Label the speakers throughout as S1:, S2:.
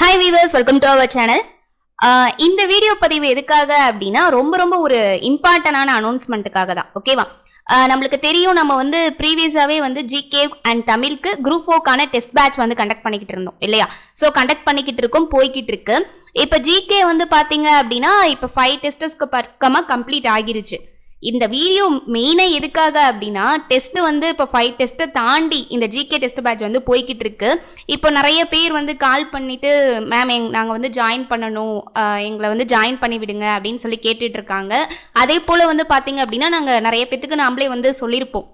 S1: Hi viewers welcome to our channel இந்த video பதிவு எதுக்காக அப்படின்னா ரொம்ப ரொம்ப ஒரு இம்பார்ட்டண்டான அனௌன்ஸ்மெண்ட்டுக்காக தான். ஓகேவா நம்மளுக்கு தெரியும் நம்ம வந்து ப்ரீவியஸாகவே வந்து ஜிகே அண்ட் தமிழுக்கு குரூப் ஃபோக்கான டெஸ்ட் பேட்ச் வந்து கண்டக்ட் பண்ணிக்கிட்டு இருந்தோம் இல்லையா? ஸோ கண்டக்ட் பண்ணிக்கிட்டு இருக்கோம் போய்கிட்டு இருக்கு. இப்போ ஜிகே வந்து பார்த்தீங்க அப்படின்னா இப்போ ஃபைவ் டெஸ்டஸ்க்கு பக்கமாக கம்ப்ளீட் ஆகிருச்சு. இந்த வீடியோ மெயினாக எதுக்காக அப்படின்னா டெஸ்ட் வந்து இப்போ ஃபைவ் டெஸ்ட்டை தாண்டி இந்த ஜிகே டெஸ்ட் பேட்ச் வந்து போய்கிட்டு இருக்கு இப்போ நிறைய பேர் வந்து கால் பண்ணிட்டு மேம் எங் நாங்கள் வந்து ஜாயின் பண்ணணும். எங்களை வந்து ஜாயின் பண்ணி விடுங்க அப்படின்னு சொல்லி கேட்டுட்ருக்காங்க அதே போல் வந்து பார்த்தீங்க அப்படின்னா நாங்கள் நிறைய பேத்துக்கு நாம்ளே வந்து சொல்லியிருப்போம்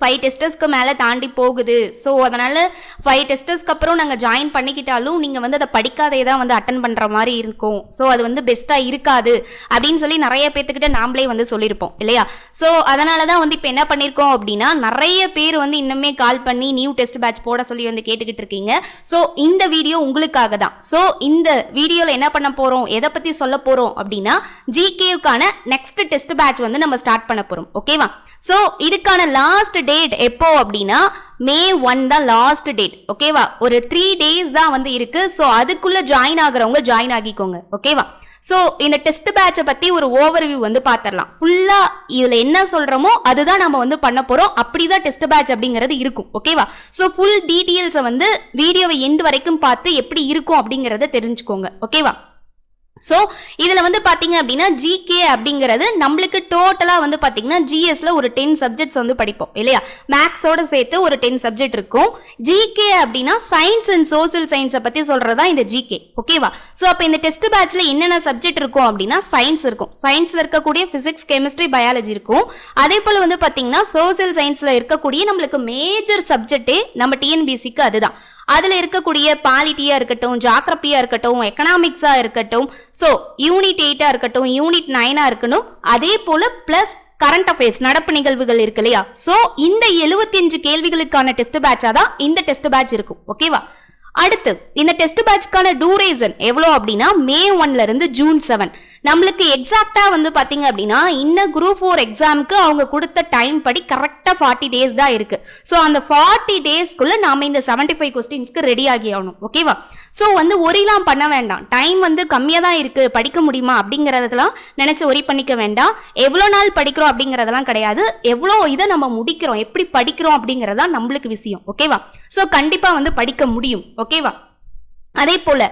S1: ஃபைவ் டெஸ்டர்ஸ்க்கு மேலே தாண்டி போகுது. ஸோ அதனால் ஃபைவ் டெஸ்டர்ஸ்க்கு அப்புறம் நாங்கள் ஜாயின் பண்ணிக்கிட்டாலும் நீங்கள் வந்து அதை படிக்காதே தான் வந்து அட்டன் பண்ணுற மாதிரி இருக்கும். ஸோ அது வந்து பெஸ்ட்டாக இருக்காது. அப்படின்னு சொல்லி நிறைய பேர்த்துக்கிட்ட நாம்ளே வந்து சொல்லியிருப்போம் இல்லையா? ஸோ அதனால தான் வந்து இப்போ என்ன பண்ணியிருக்கோம் அப்படின்னா நிறைய பேர் வந்து இன்னுமே கால் பண்ணி நியூ டெஸ்ட் பேட்ச் போட சொல்லி வந்து கேட்டுக்கிட்டு இருக்கீங்க. ஸோ இந்த வீடியோ உங்களுக்காக தான். ஸோ இந்த வீடியோவில் என்ன பண்ண போகிறோம் எதை பற்றி சொல்ல போகிறோம் அப்படின்னா ஜிகேவுக்கான நெக்ஸ்ட் டெஸ்ட் பேட்ச் வந்து நம்ம ஸ்டார்ட் பண்ண போகிறோம் ஓகேவா ஸோ இதுக்கான லாஸ்ட் டேட் எப்போ அப்படின்னா மே ஒன் தான் லாஸ்ட் டேட் ஓகேவா ஒரு த்ரீ டேஸ் தான் வந்து இருக்கு. ஸோ அதுக்குள்ள ஜாயின் ஆகுறவங்க ஜாயின் ஆகிக்கோங்க ஓகேவா ஸோ இந்த டெஸ்ட் பேட்சை பற்றி ஒரு ஓவர்வியூ வந்து பார்த்துடலாம் ஃபுல்லாக இதில் என்ன சொல்கிறோமோ அதுதான் நம்ம வந்து பண்ண போகிறோம் அப்படி தான் டெஸ்ட் பேட்ச் அப்படிங்கிறது இருக்கும் ஓகேவா ஸோ ஃபுல் டீட்டெயில்ஸை வந்து வீடியோவை எண்டு வரைக்கும் பார்த்து எப்படி இருக்கும் அப்படிங்கிறத தெரிஞ்சுக்கோங்க ஓகேவா ஸோ இதில் வந்து பார்த்தீங்க அப்படின்னா ஜிகே அப்படிங்கிறது நம்மளுக்கு டோட்டலாக வந்து பார்த்தீங்கன்னா ஜிஎஸ்ல ஒரு டென் சப்ஜெக்ட்ஸ் வந்து படிப்போம் இல்லையா? மேக்ஸோட சேர்த்து ஒரு டென் சப்ஜெக்ட் இருக்கும். ஜிகே அப்படின்னா சயின்ஸ் அண்ட் சோசியல் சயின்ஸை பற்றி சொல்கிறதா இந்த ஜிகே ஓகேவா ஸோ அப்போ இந்த டெஸ்ட் பேட்ச்சில் என்னென்ன சப்ஜெக்ட் இருக்கும் அப்படின்னா சயின்ஸ் இருக்கும். சயின்ஸில் இருக்கக்கூடிய ஃபிசிக்ஸ் கெமிஸ்ட்ரி பயாலஜி இருக்கும். அதே போல் வந்து பார்த்தீங்கன்னா சோசியல் சயின்ஸில் இருக்கக்கூடிய நம்மளுக்கு மேஜர் சப்ஜெக்டே நம்ம டிஎன்பிசிக்கு அதுதான். அதில் இருக்கக்கூடிய பாலிட்டியாக இருக்கட்டும் ஜாக்ரப்பியாக இருக்கட்டும் எக்கனாமிக்ஸாக இருக்கட்டும் ஸோ யூனிட் எயிட்டாக இருக்கட்டும் யூனிட் நைனாக இருக்கணும். அதே போல் ப்ளஸ் கரண்ட் அஃபேர்ஸ் நடப்பு நிகழ்வுகள் இருக்கு இல்லையா? ஸோ இந்த 75 கேள்விகளுக்கான டெஸ்ட் பேட்சாக தான் இந்த டெஸ்ட் பேட்ச் இருக்கும். ஓகேவா அடுத்து இந்த டெஸ்ட் பேட்ச்க்கான டூரேசன் எவ்வளோ அப்படின்னா மே ஒன்ல இருந்து ஜூன் செவன் நம்மளுக்கு எக்ஸாக்டா வந்து பாத்தீங்க அப்படின்னா இந்த குரூப் ஃபோர் எக்ஸாமுக்கு அவங்க கொடுத்த டைம் படி கரெக்டாக ஃபார்ட்டி டேஸ் தான் இருக்கு. ஸோ அந்த ஃபார்ட்டி டேஸ்க்குள்ள நாம இந்த செவன்டி ஃபைவ் கொஸ்டின்ஸ்க்கு ரெடி ஆகி ஆகணும். ஓகேவா ஸோ வந்து ஒரிலாம் பண்ண வேண்டாம். டைம் வந்து கம்மியாக தான் இருக்கு. படிக்க முடியுமா? அப்படிங்கிறதெல்லாம் நினைச்சு ஒரி பண்ணிக்க வேண்டாம். எவ்வளோ நாள் படிக்கிறோம் அப்படிங்கிறதெல்லாம் கிடையாது. எவ்வளோ இதை நம்ம முடிக்கிறோம்? எப்படி படிக்கிறோம் அப்படிங்கிறதா நம்மளுக்கு விஷயம். ஓகேவா ஸோ கண்டிப்பாக வந்து படிக்க முடியும். ஓகேவா அதே போல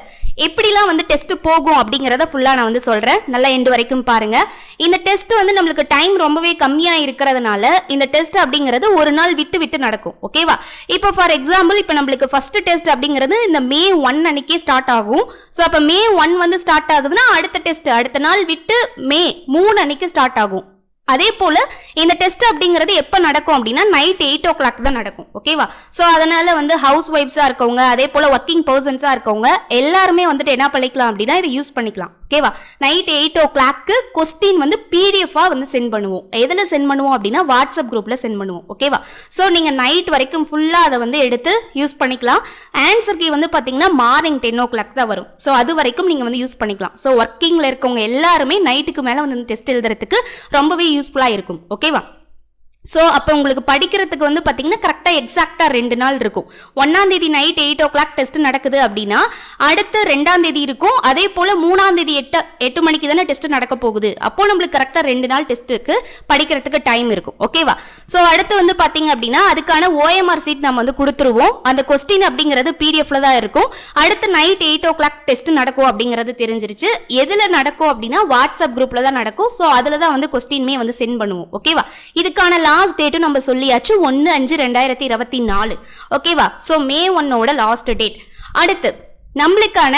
S1: எப்படிலாம் வந்து டெஸ்ட் போகும் அப்படிங்கிறத ஃபுல்லாக நான் வந்து சொல்கிறேன் நல்லா எண்டு வரைக்கும் பாருங்க. இந்த டெஸ்ட் வந்து நம்மளுக்கு டைம் ரொம்பவே கம்மியாக இருக்கிறதுனால இந்த டெஸ்ட் அப்படிங்கிறது ஒரு நாள் விட்டு விட்டு நடக்கும். ஓகேவா இப்போ ஃபார் எக்ஸாம்பிள் இப்போ நம்மளுக்கு ஃபர்ஸ்ட் டெஸ்ட் அப்படிங்கிறது இந்த மே ஒன் அன்னைக்கே ஸ்டார்ட் ஆகும். ஸோ அப்போ மே ஒன் வந்து ஸ்டார்ட் ஆகுதுன்னா அடுத்த டெஸ்ட் அடுத்த நாள் விட்டு மே மூணு அன்னைக்கு ஸ்டார்ட் ஆகும். அதே போல் இந்த டெஸ்ட் அப்படிங்கிறது எப்போ நடக்கும் அப்படின்னா நைட் எயிட் ஓ கிளாக் தான் நடக்கும் ஓகேவா ஸோ அதனால வந்து ஹவுஸ் ஒய்ஃப்ஸாக இருக்கவங்க அதே போல் ஒர்க்கிங் பர்சன்ஸாக இருக்கவங்க எல்லாருமே வந்துட்டு என்ன பண்ணிக்கலாம் அப்படின்னா இதை யூஸ் பண்ணிக்கலாம். ஓகேவா நைட் எயிட் ஓ கிளாக்கு கொஸ்டின் வந்து பிடிஎஃபாக வந்து சென்ட் பண்ணுவோம். எதில் சென்ட் பண்ணுவோம் அப்படின்னா வாட்ஸ்அப் குரூப்பில் சென்ட் பண்ணுவோம். ஓகேவா ஸோ நீங்கள் நைட் வரைக்கும் ஃபுல்லாக அதை வந்து எடுத்து யூஸ் பண்ணிக்கலாம். ஆன்சர் கீ வந்து பார்த்தீங்கன்னா மார்னிங் டென் ஓ கிளாக் தான் வரும். ஸோ அது வரைக்கும் நீங்கள் வந்து யூஸ் பண்ணிக்கலாம். ஸோ ஒர்க்கிங்கில் இருக்கவங்க எல்லாருமே நைட்டுக்கு மேலே வந்து டெஸ்ட் எழுதுறதுக்கு ரொம்பவே யூஸ்ஃபுல்லாக இருக்கும். ஓகேவா ஸோ அப்போ உங்களுக்கு படிக்கிறதுக்கு வந்து பார்த்தீங்கன்னா கரெக்டாக எக்ஸாக்டாக ரெண்டு நாள் இருக்கும். ஒன்றாம் தேதி night eight o'clock test நடக்குது அப்படின்னா அடுத்து ரெண்டாம் தேதி இருக்கும். அதே போல் மூணாம் தேதி எட்டு எட்டு மணிக்கு தானே டெஸ்ட் நடக்க போகுது. அப்போ நம்மளுக்கு கரெக்டாக ரெண்டு நாள் டெஸ்ட்டுக்கு படிக்கிறதுக்கு டைம் இருக்கும். ஓகேவா ஸோ அடுத்து வந்து பார்த்தீங்க அப்படின்னா அதுக்கான ஓஎம்ஆர் சீட் நம்ம வந்து கொடுத்துருவோம். அந்த கொஸ்டின் அப்படிங்கிறது பிடிஎஃப்ல தான் இருக்கும். அடுத்து night eight o'clock test நடக்கும் அப்படிங்கிறது தெரிஞ்சிருச்சு. எதில் நடக்கும் அப்படின்னா வாட்ஸ்அப் குரூப்பில் தான் நடக்கும். ஸோ அதில் தான் வந்து கொஸ்டின்மே வந்து சென்ட் பண்ணுவோம். ஓகேவா இதுக்கான லாஸ்ட் டேட்டும் நம்ம சொல்லியாச்சு ஒன்று அஞ்சு ரெண்டாயிரத்தி இருபத்தி நாலு. ஓகேவா ஸோ மே ஒன்னோட லாஸ்ட் டேட் அடுத்து நம்மளுக்கான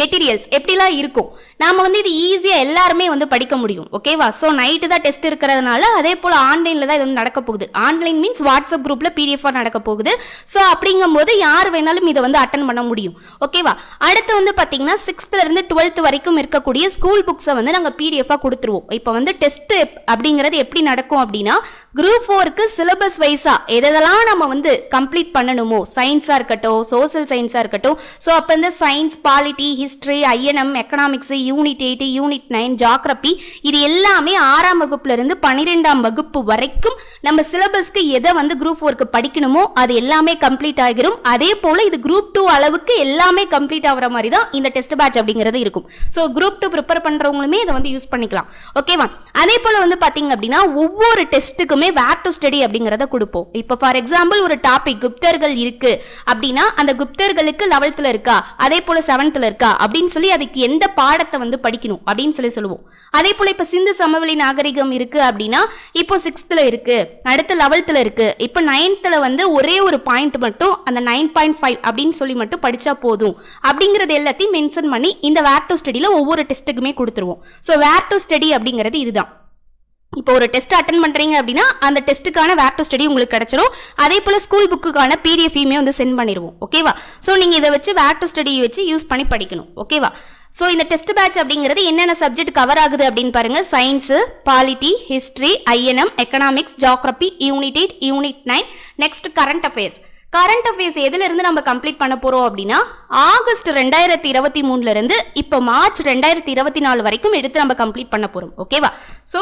S1: மெட்டீரியல்ஸ் எப்படிலாம் இருக்கும்? நாம் வந்து இது ஈஸியாக எல்லாருமே வந்து படிக்க முடியும் ஓகேவா ஸோ நைட்டு தான் டெஸ்ட் இருக்கிறதுனால அதே போல் ஆன்லைனில் தான் இது வந்து நடக்க போகுது. ஆன்லைன் மீன்ஸ் வாட்ஸ்அப் குரூப்பில் பிடிஎஃபாக நடக்க போகுது. ஸோ அப்படிங்கும்போது யார் வேணாலும் இதை வந்து அட்டன் பண்ண முடியும் ஓகேவா அடுத்து வந்து பார்த்தீங்கன்னா சிக்ஸ்த்துலேருந்து டுவெல்த் வரைக்கும் இருக்கக்கூடிய ஸ்கூல் புக்ஸை வந்து நாங்கள் பிடிஎஃபாக கொடுத்துருவோம். இப்போ வந்து டெஸ்ட்டு அப்படிங்கிறது எப்படி நடக்கும் அப்படின்னா குரூப் ஃபோருக்கு சிலபஸ் வைஸாக எதெல்லாம் நம்ம வந்து கம்ப்ளீட் பண்ணணுமோ சயின்ஸாக இருக்கட்டும் சோசியல் சயின்ஸாக இருக்கட்டும் ஸோ அப்போ இந்த science polity history INM economics unit eight unit nine geography இது எல்லாமே ஆறாம் வகுப்புலேருந்து பன்னிரெண்டாம் வகுப்பு வரைக்கும் நம்ம சிலபஸ்க்கு எதை வந்து குரூப் ஒர்க்கு படிக்கணுமோ அது எல்லாமே கம்ப்ளீட் ஆகிரும். அதே போல் இது குரூப் டூ அளவுக்கு எல்லாமே கம்ப்ளீட் ஆகிற மாதிரி தான் இந்த டெஸ்ட் பேட்ச் அப்படிங்கிறது இருக்கும். ஸோ குரூப் டூ ப்ரிப்பேர் பண்ணுறவங்களுமே இதை வந்து யூஸ் பண்ணிக்கலாம். ஓகேவா அதே போல் வந்து பார்த்தீங்க அப்படின்னா ஒவ்வொரு டெஸ்ட்டுக்குமே வேர் டு ஸ்டடி அப்படிங்கிறத கொடுப்போம். இப்போ ஃபார் எக்ஸாம்பிள் ஒரு டாபிக் குப்தர்கள் இருக்குது அப்படின்னா அந்த குப்தர்களுக்கு லெவல்த்தில் இருக்கா? அதே போல் செவன்த்தில் இருக்கா? அப்படின்னு சொல்லி அதுக்கு எந்த பாடத்தை வந்து படிக்கணும் அப்படின்னு சொல்லி சொல்லுவோம். அதே போல் இப்போ சிந்து சமவெளி நாகரிகம் இருக்கு அப்படின்னா இப்போ சிக்ஸ்த்தில் இருக்கு. அடுத்து லெவல்த்தில் இருக்கு. இப்போ நைன்த்தில் வந்து ஒரே ஒரு பாயிண்ட் மட்டும் அந்த நைன் பாயிண்ட் ஃபைவ் அப்படின்னு சொல்லி மட்டும் படித்தா போதும். அப்படிங்கிறது எல்லாத்தையும் மென்ஷன் பண்ணி இந்த வேர் டு ஸ்டடியில் ஒவ்வொரு டெஸ்ட்டுக்குமே கொடுத்துருவோம். ஸோ வேர் டு ஸ்டடி அப்படிங்கிறது இதுதான். இப்போ ஒரு டெஸ்ட் அட்டன் பண்ணுறீங்க அப்படின்னா அந்த டெஸ்ட்டுக்கான வேர் டு ஸ்டடி உங்களுக்கு கிடச்சிரும். அதே போல் ஸ்கூல் புக்குக்கான பிடிஎஃப்யுமே வந்து சென்ட் பண்ணிடுவோம் ஓகேவா ஸோ நீங்கள் இதை வச்சு வேர் டு ஸ்டடியை வச்சு யூஸ் பண்ணி படிக்கணும். ஓகேவா ஸோ இந்த டெஸ்ட் பேட்ச் அப்படிங்கிறது என்னென்ன சப்ஜெக்ட் கவர் ஆகுது அப்படின்னு பாருங்க. Science polity history INM economics geography unit eight unit nine next current affairs current affairs எதுலேருந்து நம்ம கம்ப்ளீட் பண்ண போகிறோம் அப்படின்னா ஆகஸ்ட் ரெண்டாயிரத்தி இருபத்தி மூணுலேருந்து இப்போ மார்ச் ரெண்டாயிரத்தி இருபத்தி நாலு வரைக்கும் எடுத்து நம்ம கம்ப்ளீட் பண்ண போகிறோம் ஓகேவா ஸோ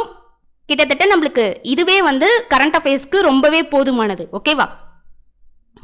S1: கிட்டத்தட்ட நம்மளுக்கு இதுவே வந்து கரண்ட் அஃபேர்ஸ்க்கு ரொம்பவே போதுமானது. ஓகேவா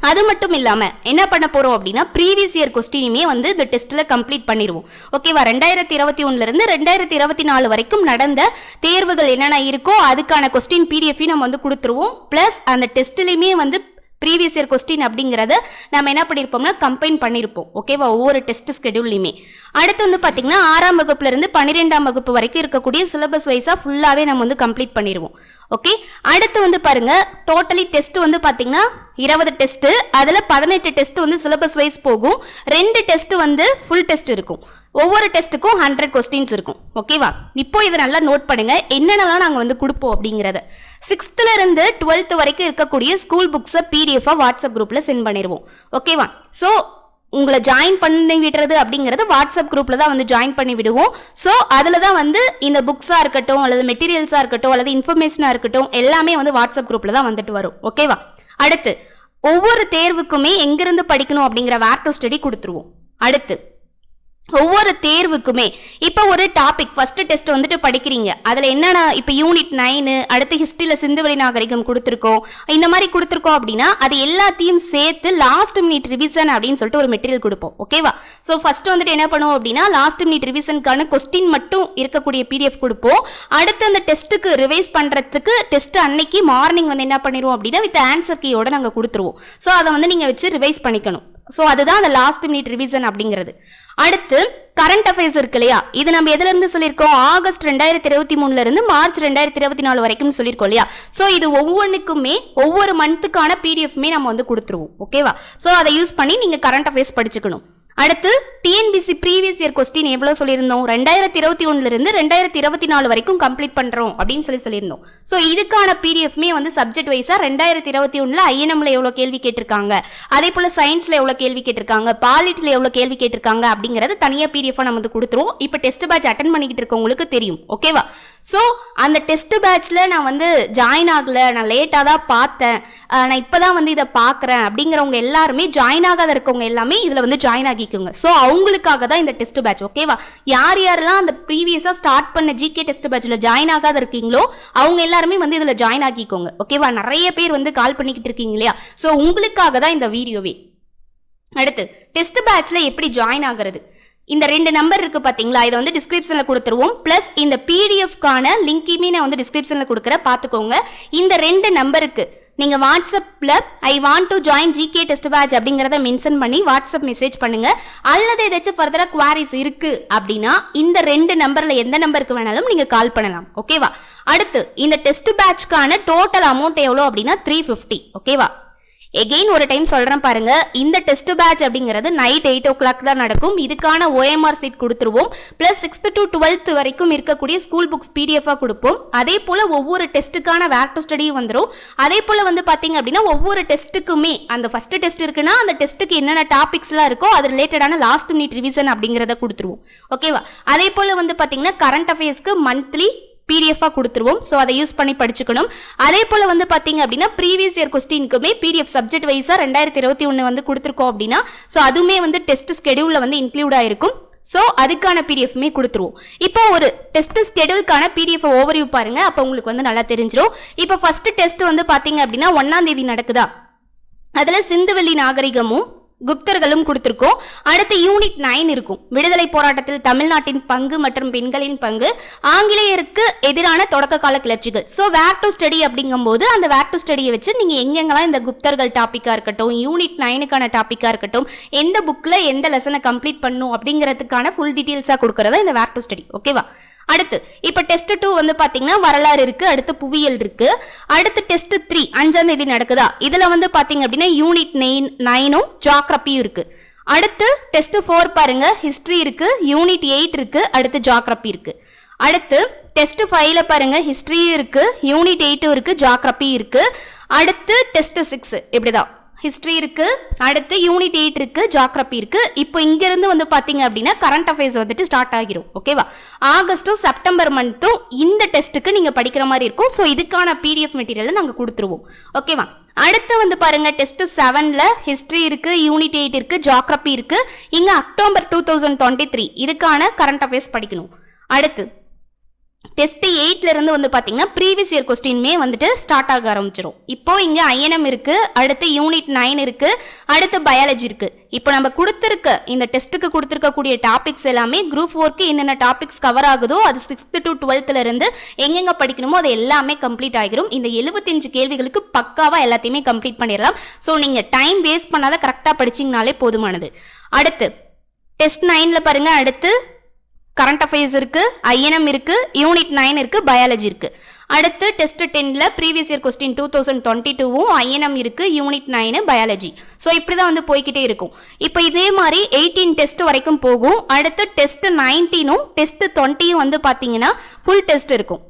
S1: அது மட்டும் இல்லாமல் என்ன பண்ண போகிறோம் அப்படின்னா ப்ரீவியஸ் இயர் கொஸ்டினுமே வந்து இந்த டெஸ்ட்டில் கம்ப்ளீட் பண்ணிடுவோம் ஓகேவா ரெண்டாயிரத்தி இருபத்தி ஒன்றுலேருந்து ரெண்டாயிரத்தி இருபத்தி நாலு வரைக்கும் நடந்த தேர்வுகள் என்னென்ன இருக்கோ அதுக்கான கொஸ்டின் பிடிஎஃபையும் நம்ம வந்து கொடுத்துருவோம். ப்ளஸ் அந்த டெஸ்ட்லேயுமே வந்து ப்ரீவியஸ் இயர் கொஸ்டின் அப்படிங்கிறத நம்ம என்ன பண்ணியிருப்போம்னா கம்பைன் பண்ணியிருப்போம் ஓகேவா ஒவ்வொரு டெஸ்ட் ஸ்கெடியூல்லையுமே அடுத்து வந்து பார்த்தீங்கன்னா ஆறாம் வகுப்புலேருந்து பன்னிரெண்டாம் வகுப்பு வரைக்கும் இருக்கக்கூடிய சிலபஸ் வைஸாக ஃபுல்லாகவே நம்ம வந்து கம்ப்ளீட் பண்ணிடுவோம் ஓகே அடுத்து வந்து பாருங்க டோட்டலி டெஸ்ட் வந்து பார்த்தீங்கன்னா இருபது டெஸ்ட் அதில் பதினெட்டு டெஸ்ட் வந்து சிலபஸ் வைஸ் போகும். ரெண்டு டெஸ்ட் வந்து ஃபுல் டெஸ்ட் இருக்கும். ஒவ்வொரு டெஸ்ட்டுக்கும் ஹண்ட்ரட் கொஸ்டின்ஸ் இருக்கும். ஓகேவா இப்போ இதை நல்லா நோட் பண்ணுங்க. என்னென்னலாம் நாங்கள் வந்து கொடுப்போம் அப்படிங்கிறத. சிக்ஸ்த்துல இருந்து டுவெல்த் வரைக்கும் இருக்கக்கூடிய ஸ்கூல் புக்ஸை பிடிஎஃபாக வாட்ஸ்அப் குரூப்பில் சென்ட் பண்ணிடுவோம் ஓகேவா ஸோ உங்களை ஜாயின் பண்ணி விடுறது அப்படிங்கிறது வாட்ஸ்அப் குரூப்பில் தான் வந்து ஜாயின் பண்ணி விடுவோம். ஸோ அதில் தான் வந்து இந்த புக்ஸாக இருக்கட்டும் அல்லது மெட்டீரியல்ஸாக இருக்கட்டும் அல்லது இன்ஃபர்மேஷனாக இருக்கட்டும் எல்லாமே வந்து வாட்ஸ்அப் குரூப்பில் தான் வந்துட்டு வரும். ஓகேவா அடுத்து ஒவ்வொரு தேர்வுக்குமே எங்கிருந்து படிக்கணும் அப்படிங்கிற வேர் டு ஸ்டடி கொடுத்துருவோம். அடுத்து ஒவ்வொரு தேர்வுக்குமே இப்போ ஒரு டாபிக் ஃபஸ்ட்டு டெஸ்ட் வந்துட்டு படிக்கிறீங்க. அதில் என்னென்ன இப்போ யூனிட் நைனு அடுத்து ஹிஸ்ட்ரியில் சிந்துவெளி நாகரிகம் கொடுத்துருக்கோம். இந்த மாதிரி கொடுத்துருக்கோம் அப்படின்னா அது எல்லாத்தையும் சேர்த்து லாஸ்ட் மினிட் ரிவிசன் அப்படின்னு சொல்லிட்டு ஒரு மெட்டீரியல் கொடுப்போம். ஓகேவா ஸோ ஃபஸ்ட்டு வந்துட்டு என்ன பண்ணுவோம் அப்படின்னா லாஸ்ட் மினிட் ரிவிசனுக்கான கொஸ்டின் மட்டும் இருக்கக்கூடிய பிடிஎஃப் கொடுப்போம். அடுத்து அந்த டெஸ்ட்டுக்கு ரிவைஸ் பண்ணுறதுக்கு டெஸ்ட் அன்னைக்கு மார்னிங் வந்து என்ன பண்ணிடுவோம் அப்படின்னா வித் ஆன்சர் கீயோட நாங்கள் கொடுத்துருவோம். ஸோ அதை வந்து நீங்கள் வச்சு ரிவைஸ் பண்ணிக்கணும். ஸோ அதுதான் அந்த லாஸ்ட் மினிட் ரிவிசன் அப்படிங்கிறது. அடுத்து கரண்ட் அஃபேர்ஸ் இருக்கு இல்லையா? இது நம்ம எதுல இருந்து சொல்லியிருக்கோம்? ஆகஸ்ட் ரெண்டாயிரத்தி இருபத்தி மூணுல இருந்து மார்ச் ரெண்டாயிரத்தி இருபத்தி நாலு வரைக்கும் சொல்லியிருக்கோம் இல்லையா? ஸோ இது ஒவ்வொன்றுக்குமே ஒவ்வொரு மந்த்துக்கான பிடிஎஃப்மே நம்ம வந்து கொடுத்துருவோம். ஓகேவா ஸோ அதை யூஸ் பண்ணி நீங்க கரண்ட் அஃபேர்ஸ் படிச்சுக்கணும். அடுத்து டிஎன்பிசி ப்ரீவியஸ் இயர் கொஸ்டின் எவ்வளோ சொல்லியிருந்தோம் ரெண்டாயிரத்தி இருபத்தி ஒன்றுலேருந்து ரெண்டாயிரத்தி இருபத்தி நாலு வரைக்கும் கம்ப்ளீட் பண்ணுறோம் அப்படின்னு சொல்லி சொல்லியிருந்தோம். ஸோ இதுக்கான பிடிஎஃப்மே வந்து சப்ஜெக்ட் வைஸாக ரெண்டாயிரத்தி இருபத்தி ஒன்றில் ஐஎன்எம்ல எவ்வளோ கேள்வி கேட்டிருக்காங்க? அதே போல் சயின்ஸில் எவ்வளோ கேள்வி கேட்டிருக்காங்க? பாலிட்டியில் எவ்வளோ கேள்வி கேட்டிருக்காங்க? அப்படிங்கிறது தனியாக பிடிஎஃபாக நம்ம வந்து கொடுத்துருவோம். இப்போ டெஸ்ட் பேட்ச் அட்டன் பண்ணிக்கிட்டு இருக்கவங்களுக்கு தெரியும். ஓகேவா ஸோ அந்த டெஸ்ட் பேட்ச்சில் நான் வந்து ஜாயின் ஆகலை. நான் லேட்டாக தான் பார்த்தேன். நான் இப்போ தான் வந்து இதை பார்க்குறேன். அப்படிங்கிறவங்க எல்லாருமே ஜாயின் ஆகாத இருக்கவங்க எல்லாமே இதில் வந்து ஜாயின் ஆகிக்குங்க ஸோ அவங்களுக்காக தான் இந்த டெஸ்ட் பேட்ச் ஓகேவா யார் யாரெல்லாம் அந்த ப்ரீவியஸாக ஸ்டார்ட் பண்ண ஜிகே டெஸ்ட் பேட்ச்சில் ஜாயின் ஆகாத இருக்கீங்களோ அவங்க எல்லாருமே வந்து இதில் ஜாயின் ஆக்கிக்கோங்க ஓகேவா நிறைய பேர் வந்து கால் பண்ணிக்கிட்டு இருக்கீங்க இல்லையா? ஸோ உங்களுக்காக தான் இந்த வீடியோவே. அடுத்து டெஸ்ட் பேட்ச்சில் எப்படி ஜாயின் ஆகுறது? இந்த ரெண்டு நம்பர் இருக்கு பாத்தீங்களா? இதை வந்து டிஸ்கிரிப்ஷன்ல கொடுத்துருவோம். பிளஸ் இந்த பிடிஎஃப்கான லிங்கையுமே நான் வந்து டிஸ்கிரிப்ஷன்ல கொடுக்குறேன். பார்த்துக்கோங்க. இந்த ரெண்டு நம்பருக்கு நீங்கள் வாட்ஸ்அப்பில் I want to join GK test batch அப்படிங்கிறத மென்ஷன் பண்ணி வாட்ஸ்அப் மெசேஜ் பண்ணுங்கள் அல்லது ஏதாச்சும் ஃபர்தராக குவாரிஸ் இருக்குது அப்படின்னா இந்த ரெண்டு நம்பரில் எந்த நம்பருக்கு வேணாலும் நீங்கள் கால் பண்ணலாம். ஓகேவா அடுத்து இந்த டெஸ்ட் பேட்ச்க்கான டோட்டல் அமௌண்ட் எவ்வளோ அப்படின்னா த்ரீ ஃபிஃப்டி ஓகேவா எகெயின் ஒரு டைம் சொல்கிறேன் பாருங்க. இந்த டெஸ்ட் பேட்ச் அப்படிங்கிறது நைட் எயிட் ஓ கிளாக் தான் நடக்கும். இதுக்கான ஓஎம்ஆர் சீட் கொடுத்துருவோம். ப்ளஸ் சிக்ஸ்த் டு டுவெல்த் வரைக்கும் இருக்கக்கூடிய ஸ்கூல் புக்ஸ் பிடிஎஃபாக கொடுப்போம். அதே போல் ஒவ்வொரு டெஸ்ட்டுக்கான வேர் டு ஸ்டடியும் வந்துடும் அதே போல் வந்து பார்த்தீங்க அப்படின்னா ஒவ்வொரு டெஸ்ட்டுக்குமே அந்த ஃபஸ்ட்டு டெஸ்ட் இருக்குன்னா அந்த டெஸ்ட்டுக்கு என்னென்ன டாபிக்ஸ்லாம் இருக்கோ அது ரிலேட்டடான லாஸ்ட் மினிட் ரிவிஷன் அப்படிங்கிறத கொடுத்துருவோம். ஓகேவா அதே போல் வந்து பார்த்தீங்கன்னா கரண்ட் அஃபேர்ஸ்க்கு மந்த்லி பிடிஎஃபாக கொடுத்துருவோம். ஸோ அதை யூஸ் பண்ணி படிச்சுக்கணும். அதே போல் வந்து பார்த்தீங்க அப்படின்னா ப்ரீவியஸ் இயர் கொஸ்டினுக்குமே பிடிஎஃப் சப்ஜெக்ட் வைஸாக ரெண்டாயிரத்தி இருபத்தி ஒன்று வந்து கொடுத்துருக்கோம் அப்படின்னா ஸோ அதுவுமே வந்து டெஸ்ட் ஸ்கெடியூலில் வந்து இன்க்ளூட் ஆயிருக்கும். ஸோ அதுக்கான பிடிஎஃப்மே கொடுத்துருவோம். இப்போ ஒரு டெஸ்ட் ஸ்கெடியூல்கான பிடிஎஃப் ஓவர்வியூ பாருங்க. அப்போ உங்களுக்கு வந்து நல்லா தெரிஞ்சிடும் இப்போ ஃபர்ஸ்ட் டெஸ்ட் வந்து பார்த்தீங்க அப்படின்னா ஒன்னாம் தேதி நடக்குதா? அதில் சிந்துவெளி நாகரிகமும் குப்தர்களும் கொடுத்துருக்கோம். அடுத்து யூனிட் நைன் இருக்கும். விடுதலை போராட்டத்தில் தமிழ்நாட்டின் பங்கு மற்றும் பெண்களின் பங்கு ஆங்கிலேயருக்கு எதிரான தொடக்க கால கிளர்ச்சிகள். ஸோ வேர் டு ஸ்டடி அப்படிங்கும்போது அந்த வேர் டு ஸ்டடியை வச்சு நீங்கள் எங்கெங்கெல்லாம் இந்த குப்தர்கள் டாப்பிக்காக இருக்கட்டும் யூனிட் நைனுக்கான டாப்பிக்காக இருக்கட்டும் எந்த புக்கில் எந்த லெசனை கம்ப்ளீட் பண்ணும் அப்படிங்கிறதுக்கான ஃபுல் டீட்டெயில்ஸாக கொடுக்குறதா இந்த வேர் டு ஸ்டடி ஓகேவா அடுத்து இப்போ டெஸ்ட் டூ வந்து பாத்தீங்கன்னா வரலாறு இருக்கு அடுத்து புவியியல் இருக்கு. அடுத்து டெஸ்ட் த்ரீ அஞ்சாம் தேதி நடக்குதா? இதுல வந்து பாத்தீங்க அப்படின்னா யூனிட் நைன் நைனும் ஜாக்ரப்பியும் இருக்கு. அடுத்து டெஸ்ட் ஃபோர் பாருங்க ஹிஸ்டரி இருக்கு யூனிட் எயிட் இருக்கு அடுத்து ஜாக்ரப்பி இருக்கு. அடுத்து டெஸ்ட் ஃபைவ்ல பாருங்க ஹிஸ்டரியும் இருக்கு யூனிட் எயிட்டும் இருக்கு ஜாக்ரப்பி இருக்கு. அடுத்து டெஸ்ட் சிக்ஸ் இப்படிதான். ஹிஸ்ட்ரி இருக்குது அடுத்து யூனிட் எயிட் இருக்குது ஜாக்ரபி இருக்குது இப்போ இங்கேருந்து வந்து பார்த்தீங்க அப்படின்னா கரண்ட் அஃபேர்ஸ் வந்துட்டு ஸ்டார்ட் ஆகிரும். ஓகேவா ஆகஸ்ட்டும் செப்டம்பர் மந்த்தும் இந்த டெஸ்ட்டுக்கு நீங்கள் படிக்கிற மாதிரி இருக்கும். ஸோ இதுக்கான பிடிஎஃப் மெட்டீரியலை நாங்கள் கொடுத்துருவோம். ஓகேவா அடுத்து வந்து பாருங்க டெஸ்ட் செவன்ல ஹிஸ்ட்ரி இருக்கு யூனிட் எயிட் இருக்கு ஜாக்ரபி இருக்கு. இங்க October two thousand twenty three இதுக்கான கரண்ட் அஃபேர்ஸ் படிக்கணும். அடுத்து டெஸ்ட் எயிட்லேருந்து வந்து பார்த்தீங்கன்னா ப்ரீவியஸ் இயர் கொஸ்டின்மே வந்துட்டு ஸ்டார்ட் ஆக ஆரம்பிச்சிடும் இப்போ இங்கே ஐஎன்எம் இருக்குது அடுத்து யூனிட் நைன் இருக்குது அடுத்து பயாலஜி இருக்குது இப்போ நம்ம கொடுத்துருக்க இந்த டெஸ்ட்டுக்கு கொடுத்துருக்கக்கூடிய டாபிக்ஸ் எல்லாமே குரூப் ஃபோர்க்கு என்னென்ன டாபிக்ஸ் கவர் ஆகுதோ அது சிக்ஸ்த்து டு டுவெல்த்துலேருந்து எங்கெங்கே படிக்கணுமோ அது எல்லாமே கம்ப்ளீட் ஆகிரும். இந்த எழுபத்தஞ்சு கேள்விகளுக்கு பக்காவாக எல்லாத்தையுமே கம்ப்ளீட் பண்ணிடலாம். ஸோ நீங்கள் டைம் வேஸ்ட் பண்ணாத கரெக்டாக படிச்சிங்கனாலே போதுமானது. அடுத்து டெஸ்ட் நைனில் பாருங்கள் அடுத்து கரண்ட் அஃபேர்ஸ் இருக்குது ஐஎன்எம் இருக்குது யூனிட் நைன் இருக்குது பயாலஜி இருக்குது அடுத்து டெஸ்ட் டென்னில் previous year question two thousand twenty டூவும் ஐஎன்எம் இருக்குது யூனிட் நைனு பயாலஜி ஸோ இப்படி தான் வந்து போய்கிட்டே இருக்கும். இப்போ இதே மாதிரி எயிட்டீன் டெஸ்ட் வரைக்கும் போகும். அடுத்து டெஸ்ட் நைன்டீனும் டெஸ்ட் டுவெண்ட்டியும் வந்து பார்த்தீங்கன்னா ஃபுல் டெஸ்ட் இருக்கும்.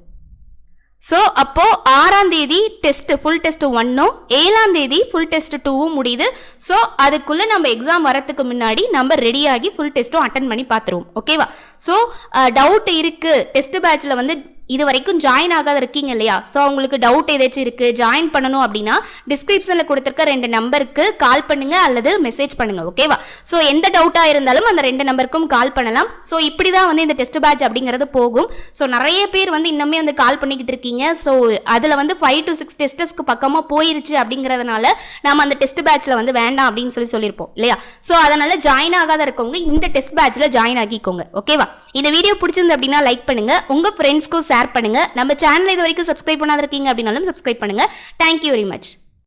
S1: ஸோ அப்போது ஆறாம் தேதி டெஸ்ட்டு ஃபுல் டெஸ்ட் ஒன்னும் ஏழாம் தேதி ஃபுல் டெஸ்ட் டூவும் முடியுது. ஸோ அதுக்குள்ளே நம்ம எக்ஸாம் வரத்துக்கு முன்னாடி நம்ம ரெடியாகி ஃபுல் டெஸ்ட்டும் அட்டன் பண்ணி பார்த்துருவோம். ஓகேவா ஸோ டவுட் இருக்குது டெஸ்ட் பேட்சில் வந்து இது வரைக்கும் ஜாயின் ஆகாத இருக்கீங்க இல்லையா? ஸோ அவங்களுக்கு டவுட் ஏதாச்சும் இருக்கு ஜாயின் பண்ணணும் அப்படின்னா டிஸ்கிரிப்ஷனில் கொடுத்துருக்க ரெண்டு நம்பருக்கு கால் பண்ணுங்க அல்லது மெசேஜ் பண்ணுங்க ஓகேவா ஸோ எந்த டவுட்டாக இருந்தாலும் அந்த ரெண்டு நம்பருக்கும் கால் பண்ணலாம். ஸோ இப்படி தான் வந்து இந்த டெஸ்ட் பேட்ச் அப்படிங்கிறது போகும். ஸோ நிறைய பேர் வந்து இன்னுமே வந்து கால் பண்ணிக்கிட்டு இருக்கீங்க. ஸோ அதில் வந்து ஃபைவ் டு சிக்ஸ் டெஸ்டஸ்க்கு பக்கமாக போயிருச்சு அப்படிங்கிறதுனால நம்ம அந்த டெஸ்ட் பேட்ச்சில் வந்து வேண்டாம் அப்படின்னு சொல்லி சொல்லியிருப்போம் இல்லையா? ஸோ அதனால ஜாயின் ஆகாத இருக்கவங்க இந்த டெஸ்ட் பேட்ச்சில் ஜாயின் ஆகிக்கோங்க ஓகேவா இந்த வீடியோ பிடிச்சிருந்து அப்படின்னா லைக் பண்ணுங்க. உங்கள் ஃப்ரெண்ட்ஸ்க்கும் ஷேர் பண்ணுங்க. நம்ம சேனல் இது வரைக்கும் சப்ஸ்கிரைப் பண்ணாத இருக்கீங்க அப்படின்னாலும் சப்ஸ்கிரைப் பண்ணுங்க. Thank you very much